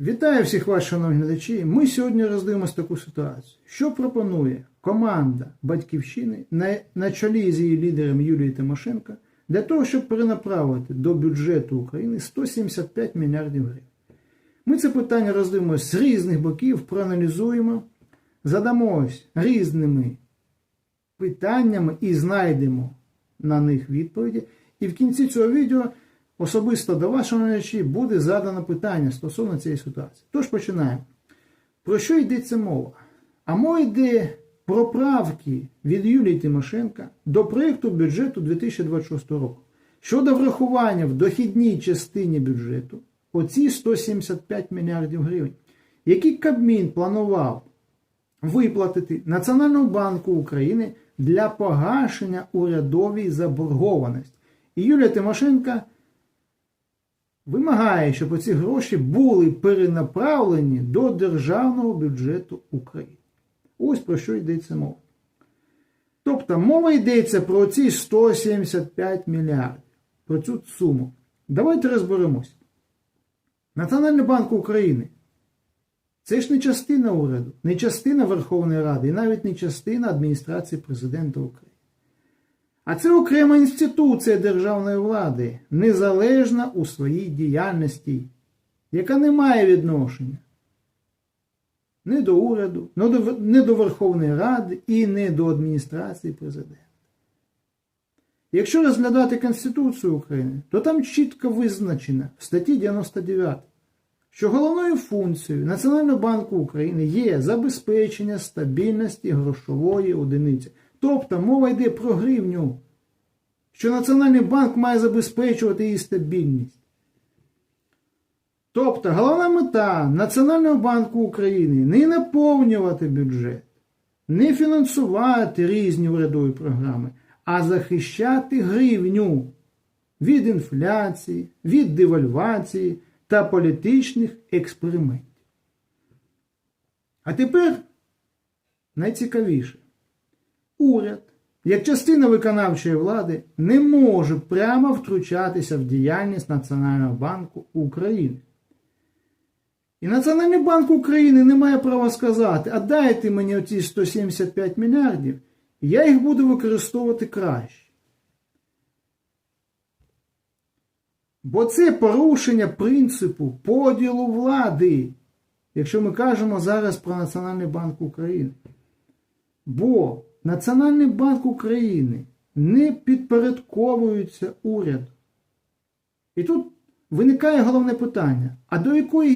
Вітаю всіх вас, шановні глядачі. Ми сьогодні роздивимося таку ситуацію. Що пропонує команда Батьківщини на, на чолі з її лідером Юлією Тимошенко для того, щоб перенаправити до бюджету України 175 мільярдів гривень. Ми це питання роздивимося з різних боків, проаналізуємо, задамось різними питаннями і знайдемо на них відповіді. І в кінці цього відео особисто до шановні глядачі, буде задано питання стосовно цієї ситуації. Тож починаємо. Про що йдеться мова? А мова йде про правки від Юлії Тимошенка до проєкту бюджету 2026 року щодо врахування в дохідній частині бюджету оці 175 мільярдів гривень, які Кабмін планував виплатити Національному банку України для погашення урядової заборгованості. І Юлія Тимошенка вимагає, щоб оці гроші були перенаправлені до державного бюджету України. Ось про що йдеться мова. Тобто мова йдеться про ці 175 мільярдів, про цю суму. Давайте розберемося. Національний банк України це ж не частина уряду, не частина Верховної Ради і навіть не частина адміністрації президента України. А це окрема інституція державної влади, незалежна у своїй діяльності, яка не має відношення ні до уряду, до, до Верховної Ради і не до адміністрації президента. Якщо розглядати Конституцію України, то там чітко визначено в статті 99, що головною функцією Національного банку України є забезпечення стабільності грошової одиниці. Тобто мова йде про гривню, що Національний банк має забезпечувати її стабільність. Тобто головна мета Національного банку України не наповнювати бюджет, не фінансувати різні урядові програми, а захищати гривню від інфляції, від девальвації та політичних експериментів. А тепер найцікавіше. Уряд, як частина виконавчої влади, не може прямо втручатися в діяльність Національного банку України. І Національний банк України не має права сказати, а дайте мені оці 175 мільярдів, і я їх буду використовувати краще. Бо це порушення принципу поділу влади, якщо ми кажемо зараз про Національний банк України. Бо Національний банк України не підпорядковується уряду. І тут виникає головне питання: а до якої